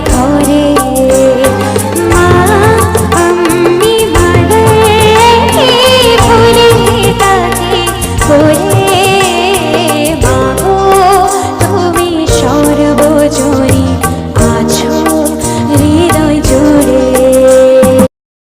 ঘরে।